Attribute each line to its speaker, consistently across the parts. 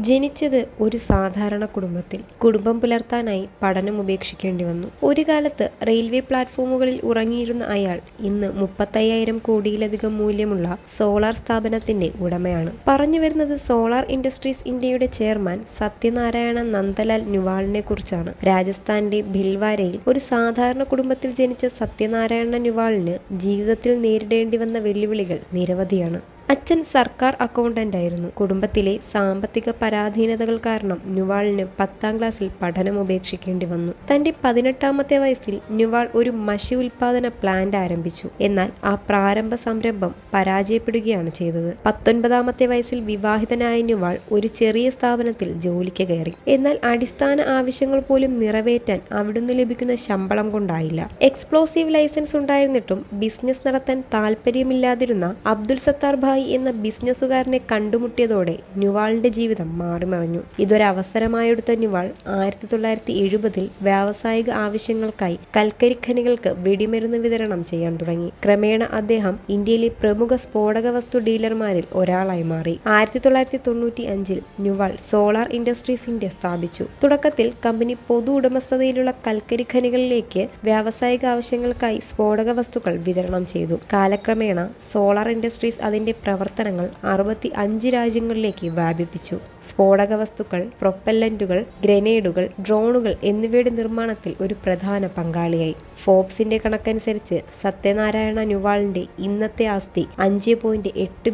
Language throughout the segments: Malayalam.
Speaker 1: ജനിച്ചത് ഒരു സാധാരണ കുടുംബത്തിൽ. കുടുംബം പുലർത്താനായി പഠനം ഉപേക്ഷിക്കേണ്ടി വന്നു. ഒരു കാലത്ത് റെയിൽവേ പ്ലാറ്റ്ഫോമുകളിൽ ഉറങ്ങിയിരുന്ന അയാൾ ഇന്ന് മുപ്പത്തയ്യായിരം കോടിയിലധികം മൂല്യമുള്ള സോളാർ സ്ഥാപനത്തിന്റെ ഉടമയാണ്. പറഞ്ഞു വരുന്നത് സോളാർ ഇൻഡസ്ട്രീസ് ഇന്ത്യയുടെ ചെയർമാൻ സത്യനാരായണ നന്ദലാൽ നുവാളിനെ കുറിച്ചാണ്. രാജസ്ഥാന്റെ ഭിൽവാരയിൽ ഒരു സാധാരണ കുടുംബത്തിൽ ജനിച്ച സത്യനാരായണ നുവാളിന് ജീവിതത്തിൽ നേരിടേണ്ടി വന്ന വെല്ലുവിളികൾ നിരവധിയാണ്. അച്ഛൻ സർക്കാർ അക്കൗണ്ടന്റ് ആയിരുന്നു കുടുംബത്തിലെ സാമ്പത്തിക പരാധീനതകൾ കാരണം നുവാളിന് പത്താം ക്ലാസ്സിൽ പഠനം ഉപേക്ഷിക്കേണ്ടി വന്നു. തന്റെ പതിനെട്ടാമത്തെ വയസ്സിൽ നുവാൾ ഒരു മഷി ഉൽപാദന പ്ലാന്റ് ആരംഭിച്ചു. എന്നാൽ ആ പ്രാരംഭ സംരംഭം പരാജയപ്പെടുകയാണ് ചെയ്തത്. പത്തൊൻപതാമത്തെ വയസ്സിൽ വിവാഹിതനായ നുവാൾ ഒരു ചെറിയ സ്ഥാപനത്തിൽ ജോലിക്ക് കയറി. എന്നാൽ അടിസ്ഥാന ആവശ്യങ്ങൾ പോലും നിറവേറ്റാൻ അവിടുന്ന് ലഭിക്കുന്ന ശമ്പളം കൊണ്ടായില്ല. എക്സ്പ്ലോസീവ് ലൈസൻസ് ഉണ്ടായിരുന്നിട്ടും ബിസിനസ് നടത്താൻ താല്പര്യമില്ലാതിരുന്ന അബ്ദുൽ സത്താർ ഭായ് എന്ന ബിസിനസ്സുകാരനെ കണ്ടുമുട്ടിയതോടെ നുവാളിന്റെ ജീവിതം മാറിമറിഞ്ഞു ഇതൊരവസരമായെടുത്ത നുവാൾ ആയിരത്തി തൊള്ളായിരത്തി എഴുപതിൽ വ്യാവസായിക ആവശ്യങ്ങൾക്കായി കൽക്കരി ഖനികൾക്ക് വെടിമരുന്ന് വിതരണം ചെയ്യാൻ തുടങ്ങി. ക്രമേണ അദ്ദേഹം ഇന്ത്യയിലെ പ്രമുഖ സ്ഫോടക വസ്തു ഡീലർമാരിൽ ഒരാളായി മാറി. ആയിരത്തി തൊള്ളായിരത്തി തൊണ്ണൂറ്റി അഞ്ചിൽ നുവാൾ സോളാർ ഇൻഡസ്ട്രീസ് ഇന്ത്യ സ്ഥാപിച്ചു. തുടക്കത്തിൽ കമ്പനി പൊതു ഉടമസ്ഥതയിലുള്ള കൽക്കരി ഖനികളിലേക്ക് വ്യാവസായിക ആവശ്യങ്ങൾക്കായി സ്ഫോടക വസ്തുക്കൾ വിതരണം ചെയ്തു. കാലക്രമേണ സോളാർ ഇൻഡസ്ട്രീസ് അതിന്റെ പ്രവർത്തനങ്ങൾ അറുപത്തി അഞ്ച് രാജ്യങ്ങളിലേക്ക് വ്യാപിപ്പിച്ചു. സ്ഫോടക വസ്തുക്കൾ പ്രൊപ്പല്ലന്റുകൾ ഗ്രനേഡുകൾ ഡ്രോണുകൾ എന്നിവയുടെ നിർമ്മാണത്തിൽ ഒരു പ്രധാന പങ്കാളിയായി. ഫോബ്സിന്റെ കണക്കനുസരിച്ച് സത്യനാരായണ നുവാളിന്റെ ഇന്നത്തെ ആസ്തി അഞ്ച്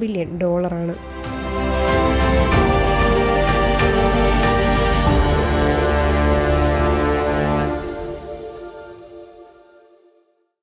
Speaker 1: ബില്യൺ ഡോളറാണ്.